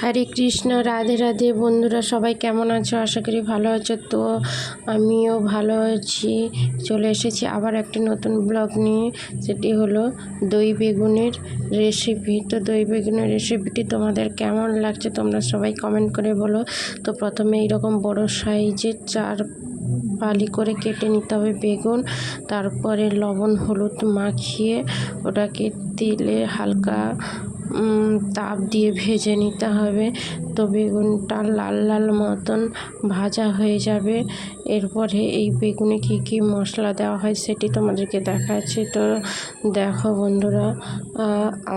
হরে কৃষ্ণ, রাধে রাধে। বন্ধুরা, সবাই কেমন আছো? আশা করি ভালো আছো। তো আমিও ভালো আছি। চলে এসেছি আবার একটি নতুন ব্লগ নিয়ে। সেটি হলো দই বেগুনের রেসিপি তো দই বেগুনের রেসিপিটি তোমাদের কেমন লাগছে তোমরা সবাই কমেন্ট করে বলো। তো প্রথমে এইরকম বড় সাইজের চার বালি করে কেটে নিতে হবে বেগুন। তারপরে লবণ, হলুদ মাখিয়ে ওটাকে তেলে হালকা তাপ দিয়ে ভেজে নিতে হবে। তো বেগুনটা লাল লাল মতন ভাজা হয়ে যাবে। এরপরে এই বেগুনে কী কী মশলা দেওয়া হয় সেটি তোমাদেরকে দেখাচ্ছি। তো দেখো বন্ধুরা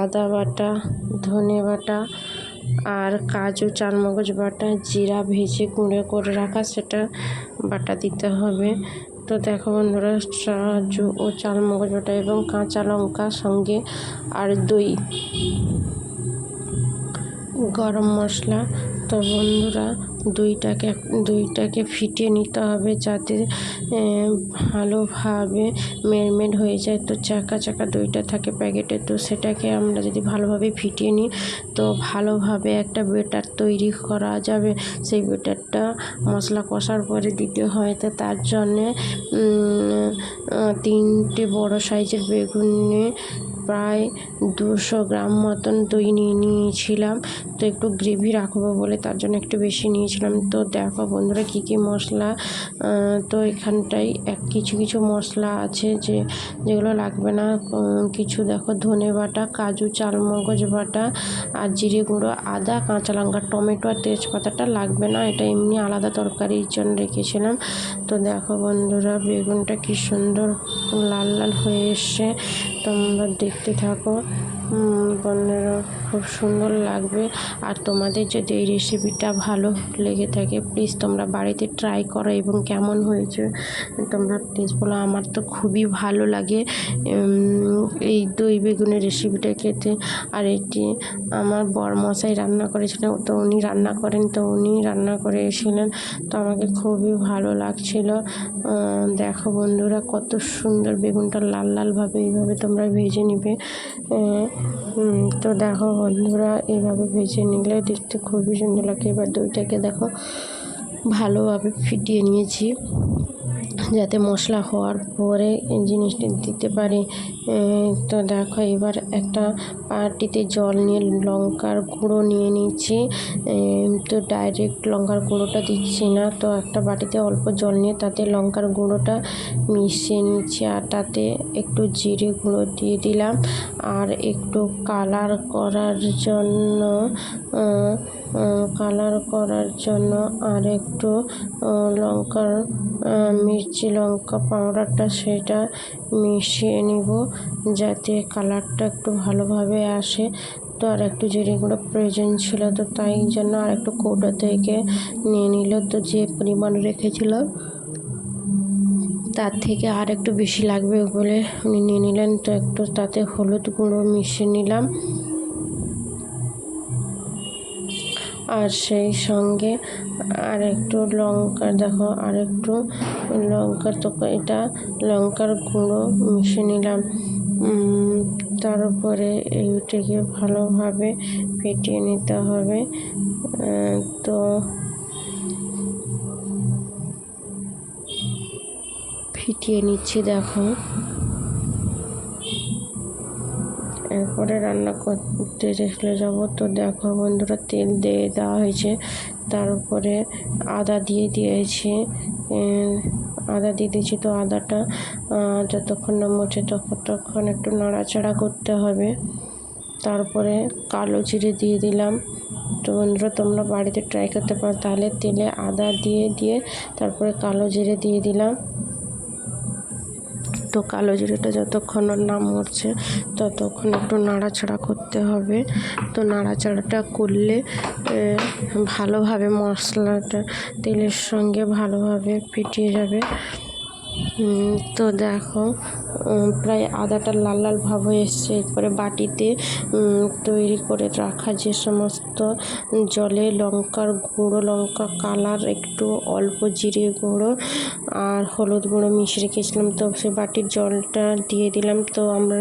আদা বাটা, ধনে বাটা আর কাজু চারমগজ বাটা, জিরা ভেজে গুঁড়ো করে রাখা, সেটা বাটা দিতে হবে। তো দেখো বন্ধুরা কাজু ও চারমগজ বাটা এবং কাঁচা লঙ্কা সঙ্গে আর দই। গরম মশলা। তো বন্ধুরা, দুইটাকে দুইটাকে ফিটিয়ে নিতে হবে যাতে ভালোভাবে মেরমেড হয়ে যায়। তো চাকা চাকা দুইটা থাকে প্যাকেটে, তো সেটাকে আমরা যদি ভালোভাবে ফিটিয়ে নিই, তো ভালোভাবে একটা বেটার তৈরি করা যাবে। সেই বেটারটা মশলা কষার পরে দিতে হয়। তো তার জন্যে তিনটে বড় সাইজের বেগুন নিয়ে প্রায় দুশো গ্রাম মতন দই নিয়ে নিয়েছিলাম। তো একটু গ্রেভি রাখব বলে তার জন্য একটু বেশি নিয়েছিলাম। তো দেখো বন্ধুরা কী কী মশলা তো এখানটায় এক কিছু কিছু মশলা আছে যে, যেগুলো লাগবে না। কিছু দেখো ধনে বাটা, কাজু, চালমগজ বাটা আর জিরে গুঁড়ো, আদা, কাঁচা লঙ্কা, টমেটো আর তেজপাতাটা লাগবে না। এটা এমনি আলাদা তরকারির জন্য রেখেছিলাম। তো দেখো বন্ধুরা বেগুনটা কি সুন্দর লাল লাল হয়ে এসছে। তোমরা দেখতে থাকো। উম, বন্ধুরা খুব সুন্দর লাগবে। আর তোমাদের যদি এই রেসিপিটা ভালো লেগে থাকে প্লিজ তোমরা বাড়িতে ট্রাই করো এবং কেমন হয়েছে তোমরা প্লিজ বলো। আমার তো খুবই ভালো লাগে এই দই বেগুনের রেসিপিটা খেতে। আর এটি আমার বরমশাই রান্না করেছিলেন তো উনি রান্না করেন তো উনি রান্না করে এসেছিলেন তো আমাকে খুবই ভালো লাগছিল। দেখো বন্ধুরা কত সুন্দর বেগুনটা লাল লালভাবে এইভাবে তোমরা ভেজে নিবে। তো দেখো বন্ধুরা এইভাবে ভেজে নিলে দেখতে খুবই সুন্দর লাগে। এবার দইটাকে দেখো ভালোভাবে ফিটিয়ে নিয়েছি। যাতে মশলা হওয়ার পরে জিনিসটা দিতে পারি। তো দেখো এবার একটা পাটিতে জল নিয়ে লঙ্কার গুঁড়ো নিয়ে নিচ্ছি। তো ডাইরেক্ট লঙ্কার গুঁড়োটা দিচ্ছি না। তো একটা বাটিতে অল্প জল নিয়ে তাতে লঙ্কার গুঁড়োটা মিশিয়ে নিচ্ছি আর তাতে একটু জিরে গুঁড়ো দিয়ে দিলাম। আর একটু কালার করার জন্য কালার করার জন্য আর একটু লঙ্কার মির্চি লঙ্কা পাউডারটা সেটা মিশিয়ে নিব যাতে কালারটা একটু ভালোভাবে আসে। তো আর একটু জিরে গুঁড়ো প্রয়োজন ছিল, তো তাই জন্য আর একটু কৌটো থেকে নিয়ে নিল। তো যে পরিমাণ রেখেছিলাম, তার থেকে আর একটু বেশি লাগবে বলে উনি নিয়ে নিলেন। তো একটু তাতে হলুদ গুঁড়ো মিশিয়ে নিলাম। আর সেই সঙ্গে আর একটু লঙ্কা দেখো আর একটু লঙ্কার তো এটা লঙ্কার গুঁড়ো মিশিয়ে নিলাম। উম, তারপরে এইটাকে ভালোভাবে ফেটিয়ে নিতে হবে। তো ফিটিয়ে নিচ্ছি দেখো। এরপরে রান্না করতে চলে যাব। তো দেখো বন্ধুরা, তেল দিয়ে দেওয়া হয়েছে। তারপরে আদা দিয়ে দিয়েছি। আদা দিয়ে দিয়েছি তো আদাটা যতক্ষণ না মুছে ততক্ষণ একটু নাড়াচাড়া করতে হবে। তারপরে কালো জিরে দিয়ে দিলাম। তো বন্ধুরা, তোমরা বাড়িতে ট্রাই করতে পারো। তাহলে তেলে আদা দিয়ে দিয়ে তারপরে কালো জিরে দিয়ে দিলাম। তো কালো জিরেটা যতক্ষণ না মরছে, ততক্ষণ একটু নাড়াচাড়া করতে হবে। তো নাড়াচাড়াটা করলে ভালোভাবে মশলাটা তেলের সঙ্গে ভালোভাবে ফিটিয়ে যাবে। তো দেখো প্রায় আদাটা লাল লাল ভাব হয়ে এসছে। এরপরে বাটিতে তৈরি করে রাখা যে সমস্ত জলে লঙ্কার গুঁড়ো, লঙ্কা কালার, একটু অল্প জিরে গুঁড়ো আর হলুদ গুঁড়ো মিশিয়ে রেখেছিলাম। তো সে বাটির জলটা দিয়ে দিলাম। তো আমরা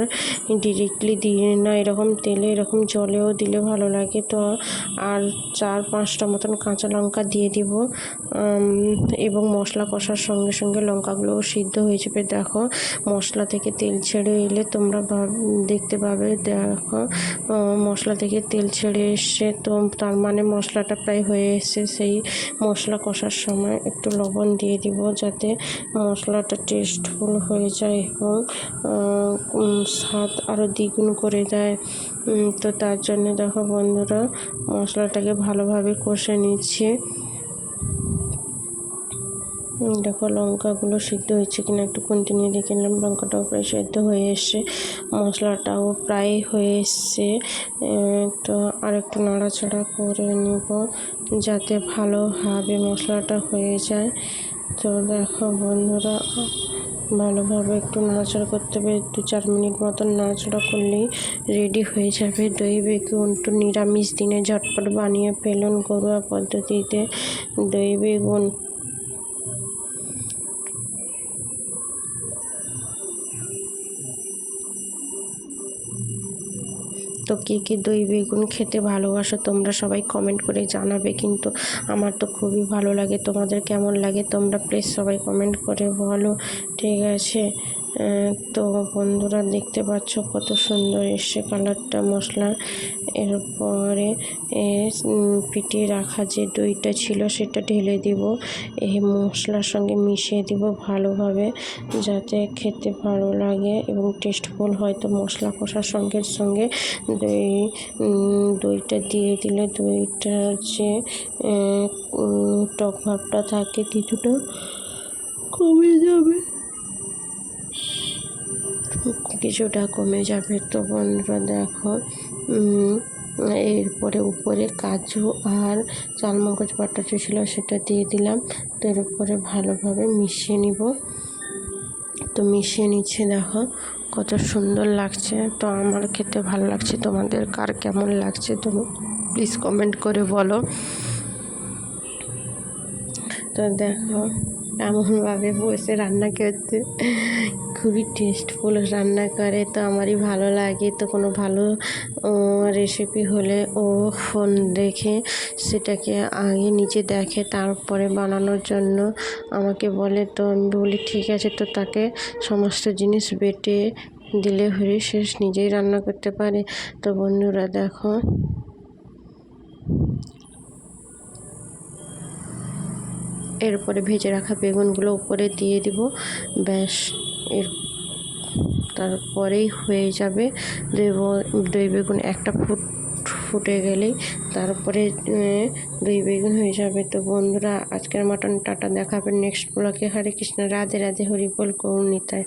ডিরেক্টলি দিই না, এরকম তেলে, এরকম জলেও দিলে ভালো লাগে। তো আর চার পাঁচটা মতন কাঁচা লঙ্কা দিয়ে দিব এবং মশলা কষার সঙ্গে সঙ্গে লঙ্কাগুলোও সিদ্ধ হয়ে যাবে। দেখো, মশলা থেকে তেল ছেড়ে এলে তোমরা দেখতে পাবে, দেখো মশলা থেকে তেল ছেড়ে এসছে তো তার মানে মশলাটা প্রায় হয়ে এসছে। সেই মশলা কষার সময় একটু লবণ দিয়ে দিব যাতে মশলাটা টেস্টফুল হয়ে যায় এবং স্বাদ আরও দ্বিগুণ করে দেয়। তো তার জন্য দেখো বন্ধুরা, মশলাটাকে ভালোভাবে কষে নিচ্ছি। দেখো, লঙ্কাগুলো সিদ্ধ হয়েছে কিনা একটু কন্টিনিউ দেখে নিলাম। লঙ্কাটাও প্রায় সিদ্ধ হয়ে এসছে, মশলাটাও প্রায় হয়ে এসছে। তো আর একটু নাড়াচাড়া করে নিব যাতে ভালোভাবে মশলাটা হয়ে যায়। তো দেখো বন্ধুরা, ভালোভাবে একটু নাড়াচাড়া করতে হবে। দু চার মিনিট মতন নাড়াচাড়া করলেই রেডি হয়ে যাবে। দই, বেগুন তো নিরামিষ দিনে ঝটপট বানিয়ে ফেলুন ঘরোয়া পদ্ধতিতে। দই, বেগুন তো কে কে দই, বেগুন খেতে ভালোবাসো তোমরা সবাই কমেন্ট করে জানাবে। কিন্তু আমার তো খুবই ভালো লাগে, তোমাদের কেমন লাগে তোমরা প্লিজ সবাই কমেন্ট করে বলো, ঠিক আছে? তো বন্ধুরা দেখতে পাচ্ছ কত সুন্দর এসছে কালারটা মশলা। এরপরে পিটিয়ে রাখা যে দইটা ছিল সেটা ঢেলে দিব। এই মশলার সঙ্গে মিশিয়ে দিব ভালোভাবে যাতে খেতে ভালো লাগে এবং টেস্টফুল হয়। তো মশলা কষার সঙ্গে সঙ্গে দই দইটা দিয়ে দিলে দইটার যে টক ভাবটা থাকে কিছুটা কমে যাবে। কিছুটা কমে যাবে। তো বন্ধুরা দেখো এরপরে উপরে কাজু আর চালমগজ বাটাটা ছিল সেটা দিয়ে দিলাম। তো এর উপরে ভালোভাবে মিশিয়ে নিব। তো মিশিয়ে নিচ্ছে, দেখো কত সুন্দর লাগছে। তো আমার খেতে ভালো লাগছে। তোমাদের কার কেমন লাগছে তুমি প্লিজ কমেন্ট করে বলো। তো দেখো, এমনভাবে বসে রান্না করতে খুবই টেস্টফুল রান্না করে, তো আমারই ভালো লাগে। তো কোনো ভালো রেসিপি হলে ও ফোন দেখে সেটাকে আগে নিচে দেখে তারপরে বানানোর জন্য আমাকে বলে, তো আমি বলি, ঠিক আছে। তো তাকে সমস্ত জিনিস বেটে দিলে হয়ে শেষ নিজেই রান্না করতে পারে। তো বন্ধুরা দেখো। এরপরে ভেজে রাখা বেগুনগুলো উপরে দিয়ে দিব। ব্যাস। এর তারপরেই হয়ে যাবে দই দই বেগুন একটা ফুট, ফুটে গেলেই তারপরে দই বেগুন হয়ে যাবে। তো বন্ধুরা, আজকের মাটন টাটা দেখাবেন নেক্সট ব্লকে হরে কৃষ্ণ, রাধে রাধে, হরি বল করুন নিতায়